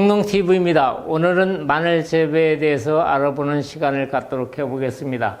흥농TV입니다. 오늘은 마늘 재배에 대해서 알아보는 시간을 갖도록 해보겠습니다.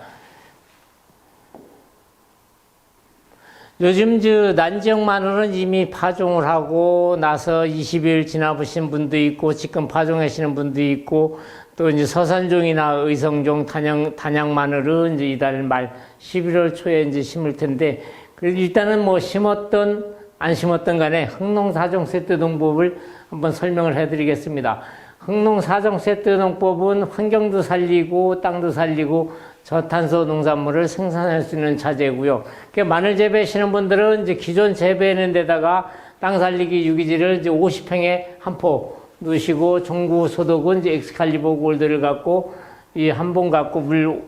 요즘 저 난지역 마늘은 이미 파종을 하고 나서 20일 지나보신 분도 있고 지금 파종하시는 분도 있고 또 이제 서산종이나 의성종 단양 단양 마늘은 이제 이달 말 11월 초에 이제 심을 텐데 일단은 뭐 심었던 안 심었던 간에 흥농 사종 세트 농법을 한번 설명을 해드리겠습니다. 흥농 사종 세트 농법은 환경도 살리고 땅도 살리고 저탄소 농산물을 생산할 수 있는 자재고요. 그러니까 마늘 재배하시는 분들은 이제 기존 재배하는 데다가 땅 살리기 유기질을 이제 50평에 한 포 넣으시고 종구 소독은 이제 엑스칼리버 골드를 갖고 이 한 봉 갖고 물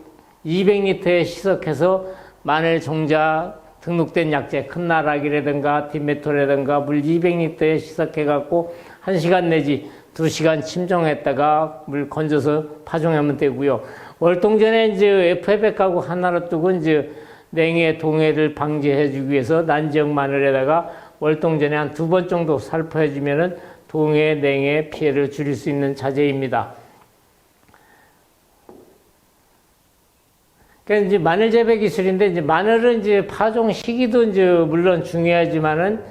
200리터에 시석해서 마늘 종자 등록된 약재 큰 나락이라든가 디메토라든가 물 200리터에 시석해 갖고 1시간 내지 2시간 침종했다가 물 건져서 파종하면 되고요. 월동전에 이제 FF하고 하나로 뜨고 이제 냉해 동해를 방지해 주기 위해서 난지역 마늘에다가 월동전에 한 두 번 정도 살포해 주면은 동해 냉해 피해를 줄일 수 있는 자재입니다. 그러니까 이제 마늘 재배 기술인데 이제 마늘은 이제 파종 시기도 이제 물론 중요하지만은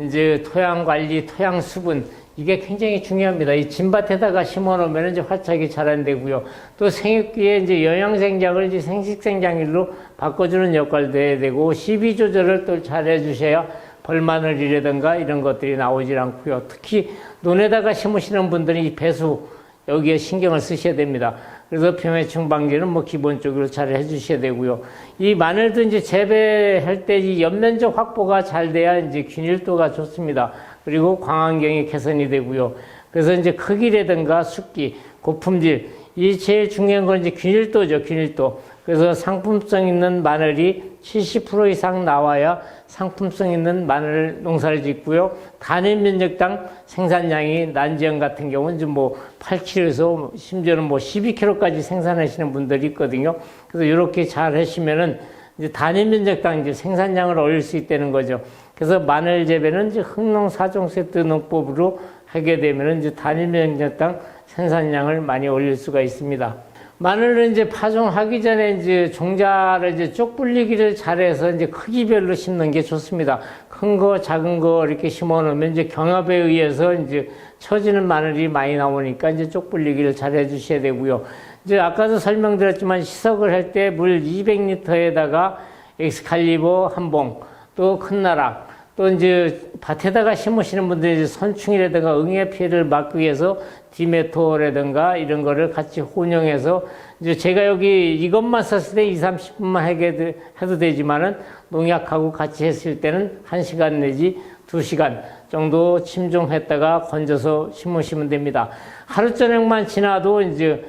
이제 토양 관리, 토양 수분 이게 굉장히 중요합니다. 이 진밭에다가 심어 놓으면 이제 활착이 잘 안 되고요. 또 생육기에 이제 영양생장을 이제 생식생장일로 바꿔주는 역할도 해야 되고 시비 조절을 또 잘 해주셔야 벌마늘이라든가 이런 것들이 나오질 않고요. 특히 논에다가 심으시는 분들이 이 배수 여기에 신경을 쓰셔야 됩니다. 그래서 병해충 방지는 뭐 기본적으로 잘 해주셔야 되고요. 이 마늘도 이제 재배할 때 이 옆면적 확보가 잘 돼야 이제 균일도가 좋습니다. 그리고 광안경이 개선이 되고요. 그래서 이제 크기라든가 숫기, 고품질, 이 제일 중요한 건 이제 균일도죠, 균일도. 그래서 상품성 있는 마늘이 70% 이상 나와야 상품성 있는 마늘 농사를 짓고요. 단일 면적당 생산량이 난지형 같은 경우는 이제 뭐 8kg에서 심지어는 뭐 12kg까지 생산하시는 분들이 있거든요. 그래서 이렇게 잘 하시면은 이제 단일 면적당 이제 생산량을 올릴 수 있다는 거죠. 그래서 마늘 재배는 이제 흥농 사종 세트 농법으로 하게 되면은 이제 단일 면적당 생산량을 많이 올릴 수가 있습니다. 마늘은 이제 파종하기 전에 이제 종자를 이제 쪽 불리기를 잘해서 이제 크기별로 심는 게 좋습니다. 큰 거, 작은 거 이렇게 심어 놓으면 이제 경합에 의해서 이제 처지는 마늘이 많이 나오니까 이제 쪽 불리기를 잘 해주셔야 되고요. 이제 아까도 설명드렸지만 시석을 할 때 물 200리터에다가 엑스칼리버 한 봉, 또 큰 나락, 또 이제 밭에다가 심으시는 분들이 선충이라든가 응애 피해를 막기 위해서 디메토라든가 이런 거를 같이 혼용해서 이제 제가 여기 이것만 썼을 때 2, 30분만 하게 해도 되지만은 농약하고 같이 했을 때는 1시간 내지 2시간 정도 침종했다가 건져서 심으시면 됩니다. 하루 저녁만 지나도 이제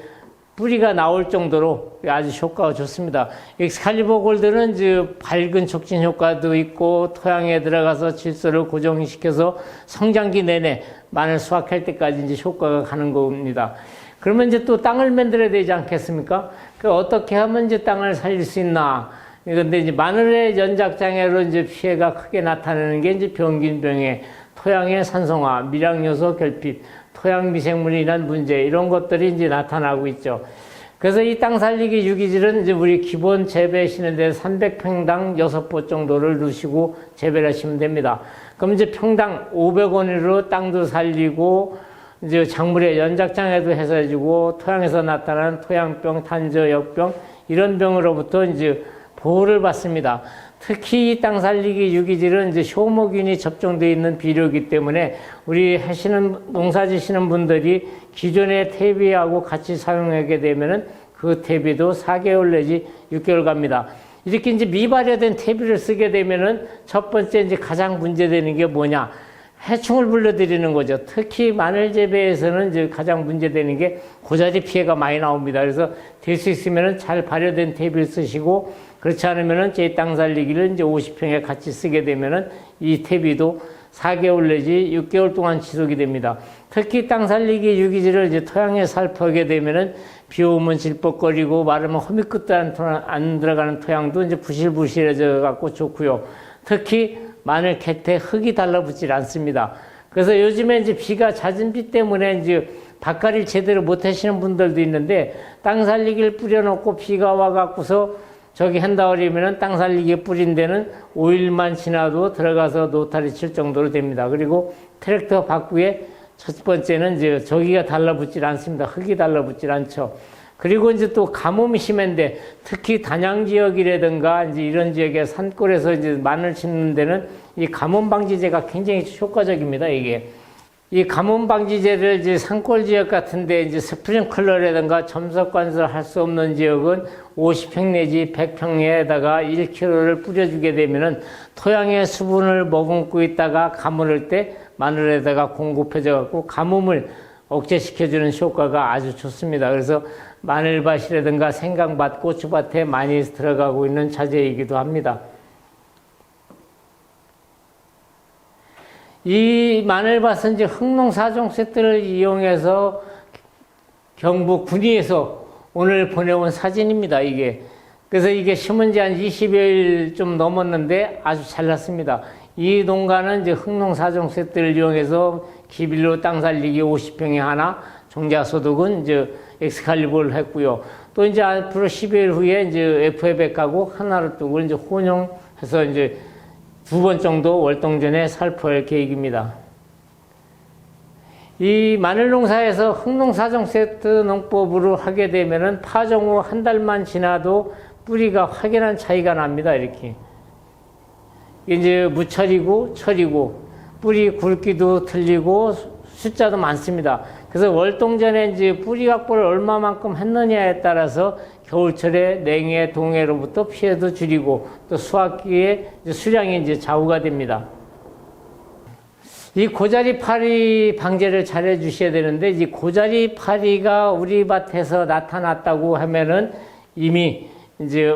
뿌리가 나올 정도로 아주 효과가 좋습니다. 엑스칼리버 골드는 이제 밝은 촉진 효과도 있고 토양에 들어가서 질소를 고정시켜서 성장기 내내 마늘 수확할 때까지 이제 효과가 가는 겁니다. 그러면 이제 또 땅을 만들어야 되지 않겠습니까? 그 어떻게 하면 이제 땅을 살릴 수 있나? 그런데 이제 마늘의 연작 장애로 이제 피해가 크게 나타나는 게 이제 병균병의 토양의 산성화, 미량요소 결핍, 토양 미생물이 란 문제 이런 것들이 이제 나타나고 있죠. 그래서 이 땅 살리기 유기질은 이제 우리 기본 재배하시는 데 300평당 6포 정도를 넣으시고 재배를 하시면 됩니다. 그럼 이제 평당 500원으로 땅도 살리고 이제 작물의 연작장애도 해서해주고 토양에서 나타나는 토양병, 탄저, 역병 이런 병으로부터 이제 보호를 받습니다. 특히 이 땅 살리기 유기질은 이제 효모균이 접종되어 있는 비료이기 때문에 우리 하시는 농사 지시는 분들이 기존의 퇴비하고 같이 사용하게 되면은 그 퇴비도 4개월 내지 6개월 갑니다. 이렇게 이제 미발효된 퇴비를 쓰게 되면은 첫 번째 이제 가장 문제되는 게 뭐냐? 해충을 불러들이는 거죠. 특히 마늘 재배에서는 이제 가장 문제되는 게 고자리 피해가 많이 나옵니다. 그래서 될 수 있으면은 잘 발효된 퇴비를 쓰시고 그렇지 않으면은 제땅 살리기를 이제 50평에 같이 쓰게 되면은 이 퇴비도 4개월 내지 6개월 동안 지속이 됩니다. 특히 땅 살리기 유기질을 이제 토양에 살포하게 되면은 비 오면 질퍽거리고 마르면 허미 끝도 안, 안 들어가는 토양도 이제 부실부실해져 갖고 좋고요. 특히 마늘 곁에 흙이 달라붙질 않습니다. 그래서 요즘에 이제 비가 잦은 비 때문에 이제 밭갈이를 제대로 못 하시는 분들도 있는데 땅 살리기를 뿌려놓고 비가 와갖고서 저기 한다 그러면은 땅 살리기 뿌린 데는 5일만 지나도 들어가서 노타리 칠 정도로 됩니다. 그리고 트랙터 바꾸에 첫 번째는 이제 저기가 달라붙질 않습니다. 흙이 달라붙질 않죠. 그리고 이제 또 가뭄이 심한데 특히 단양 지역이라든가 이제 이런 지역에 산골에서 이제 마늘 심는 데는 이 가뭄 방지제가 굉장히 효과적입니다. 이게 이 가뭄 방지제를 이제 산골 지역 같은데 이제 스프링클러라든가 점석 관수를 할수 없는 지역은 50평 내지 100평에다가 1kg를 뿌려주게 되면은 토양의 수분을 머금고 있다가 가물을 때 마늘에다가 공급해져 갖고 가뭄을 억제시켜주는 효과가 아주 좋습니다. 그래서 마늘밭이라든가 생강밭, 고추밭에 많이 들어가고 있는 자재이기도 합니다. 이 마늘밭은 이제 흑농사종 세트를 이용해서 경북 군위에서 오늘 보내온 사진입니다, 이게. 그래서 이게 심은 지 한 20여일 좀 넘었는데 아주 잘 났습니다. 이 농가는 이제 흑농사종 세트를 이용해서 기빌로 땅 살리기 50평에 하나, 종자소득은 이제 엑스칼리버를 했고요. 또 이제 앞으로 10일 후에 이제 FF하고 하나를 두고 이제 혼용해서 이제 두 번 정도 월동전에 살포할 계획입니다. 이 마늘 농사에서 흑농사종 세트 농법으로 하게 되면은 파종 후 한 달만 지나도 뿌리가 확연한 차이가 납니다. 이렇게. 이제 무철이고 철이고 뿌리 굵기도 틀리고 숫자도 많습니다. 그래서 월동전에 이제 뿌리 확보를 얼마만큼 했느냐에 따라서 겨울철에 냉해, 동해로부터 피해도 줄이고 또 수확기에 수량이 이제 좌우가 됩니다. 이 고자리 파리 방제를 잘 해주셔야 되는데 이 고자리 파리가 우리 밭에서 나타났다고 하면은 이미 이제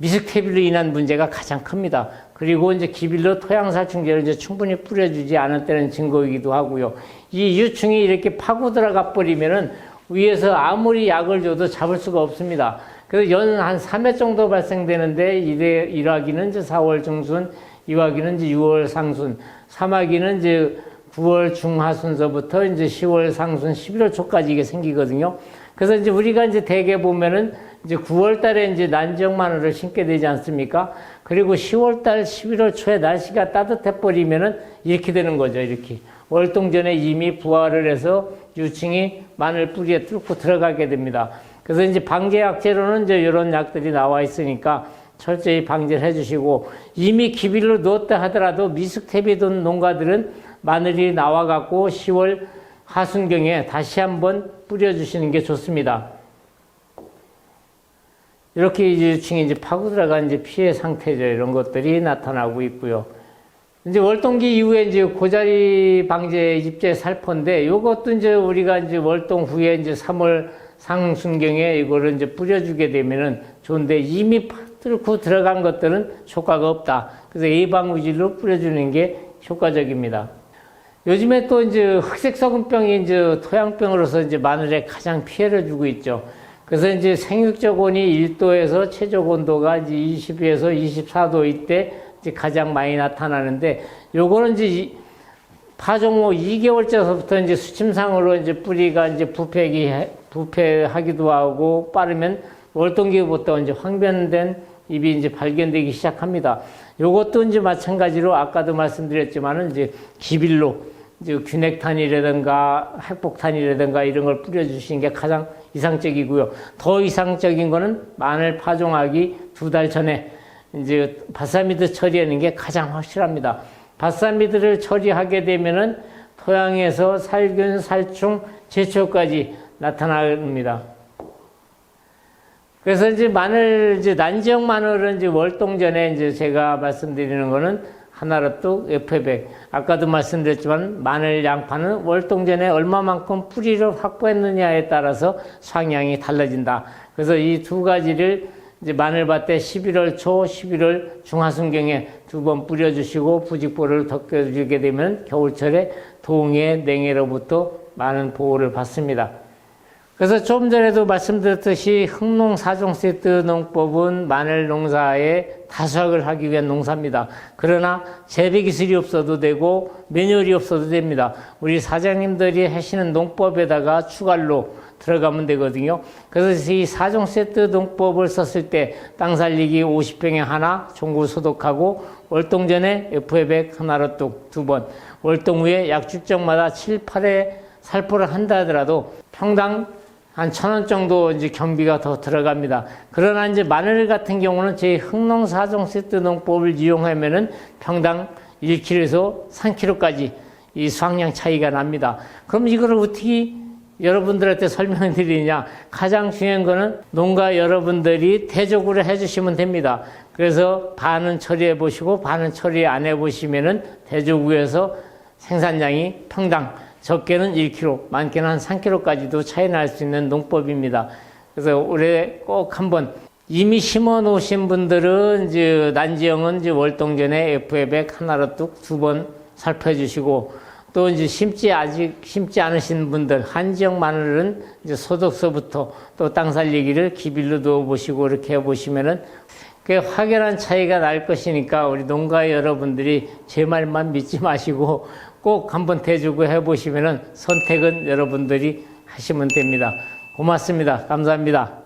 미스테빌로 인한 문제가 가장 큽니다. 그리고 이제 기빌로 토양살충제를 이제 충분히 뿌려주지 않을 때는 증거이기도 하고요. 이 유충이 이렇게 파고 들어가 버리면은 위에서 아무리 약을 줘도 잡을 수가 없습니다. 그래서 연 한 3회 정도 발생되는데 이래, 1화기는 이제 4월 중순, 2화기는 이제 6월 상순, 3화기는 이제 9월 중하순서부터 이제 10월 상순, 11월 초까지 이게 생기거든요. 그래서 이제 우리가 이제 대개 보면은 이제 9월 달에 이제 난지역 마늘을 심게 되지 않습니까? 그리고 10월 달, 11월 초에 날씨가 따뜻해 버리면은 이렇게 되는 거죠. 이렇게. 월동전에 이미 부화를 해서 유충이 마늘 뿌리에 뚫고 들어가게 됩니다. 그래서 이제 방제 약재로는 이제 이런 약들이 나와 있으니까 철저히 방제를 해주시고 이미 기빌로 넣었다 하더라도 미숙탭이 든 농가들은 마늘이 나와갖고 10월 하순경에 다시 한번 뿌려주시는 게 좋습니다. 이렇게 이제 유충이 이제 파고 들어간 이제 피해 상태죠. 이런 것들이 나타나고 있고요. 이제 월동기 이후에 이제 고자리 방제 입제 살포인데 요것도 이제 우리가 이제 월동 후에 이제 3월 상순경에 이거를 이제 뿌려주게 되면은 좋은데 이미 뚫고 들어간 것들은 효과가 없다. 그래서 예방위질로 뿌려주는 게 효과적입니다. 요즘에 또 이제 흑색 소금병이 이제 토양병으로서 이제 마늘에 가장 피해를 주고 있죠. 그래서 이제 생육적 온이 1도에서 최적 온도가 이제 20에서 24도 이때 이제 가장 많이 나타나는데 요거는 이제 파종 후 2개월째서부터 이제 수침상으로 이제 뿌리가 이제 부패기 부패하기도 하고 빠르면 월동기부터 이제 황변된 잎이 이제 발견되기 시작합니다. 요것도 이제 마찬가지로 아까도 말씀드렸지만은 이제 기빌로 이제 균핵탄이라든가 핵폭탄이라든가 이런 걸 뿌려주시는 게 가장 이상적이고요. 더 이상적인 거는 마늘 파종하기 두 달 전에 이제 바사미드 처리하는 게 가장 확실합니다. 바사미드를 처리하게 되면은 토양에서 살균, 살충, 제초까지 나타납니다. 그래서 이제 마늘, 이제 난지역 마늘은 이제 월동 전에 이제 제가 말씀드리는 거는 하나로뚝 F100. 아까도 말씀드렸지만 마늘 양파는 월동전에 얼마만큼 뿌리를 확보했느냐에 따라서 상향이 달라진다. 그래서 이 두 가지를 이제 마늘밭에 11월 초, 11월 중하순경에 두 번 뿌려주시고 부직포를 덮여주게 되면 겨울철에 동해, 냉해로부터 많은 보호를 받습니다. 그래서 좀 전에도 말씀드렸듯이 흑농 사종 세트 농법은 마늘 농사에 다수학을 하기 위한 농사입니다. 그러나 재배 기술이 없어도 되고 매뉴얼이 없어도 됩니다. 우리 사장님들이 하시는 농법에다가 추가로 들어가면 되거든요. 그래서 이 사종 세트 농법을 썼을 때 땅 살리기 50평에 하나 종구 소독하고 월동 전에 FA100 하나로 뚝두 번, 월동 후에 약 축적마다 7, 8회 살포를 한다 하더라도 평당 한 천 원 정도 이제 경비가 더 들어갑니다. 그러나 이제 마늘 같은 경우는 저희 흑농 사종 세트 농법을 이용하면은 평당 1kg에서 3kg까지 이 수확량 차이가 납니다. 그럼 이거를 어떻게 여러분들한테 설명해 드리냐? 가장 중요한 거는 농가 여러분들이 대적으로 해주시면 됩니다. 그래서 반은 처리해 보시고 반은 처리 안 해 보시면은 대조구에서 생산량이 평당 적게는 1kg, 많게는 한 3kg까지도 차이 날 수 있는 농법입니다. 그래서 올해 꼭 한번 이미 심어 놓으신 분들은 이제 난지형은 이제 월동 전에 FA100 하나로 뚝 두 번 살펴 주시고 또 이제 심지 아직 심지 않으신 분들 한지형 마늘은 이제 소독서부터 또 땅 살리기를 기빌로 넣어 보시고 이렇게 해 보시면은 그 확연한 차이가 날 것이니까 우리 농가 여러분들이 제 말만 믿지 마시고 꼭 한번 대주고 해 보시면은 선택은 여러분들이 하시면 됩니다. 고맙습니다. 감사합니다.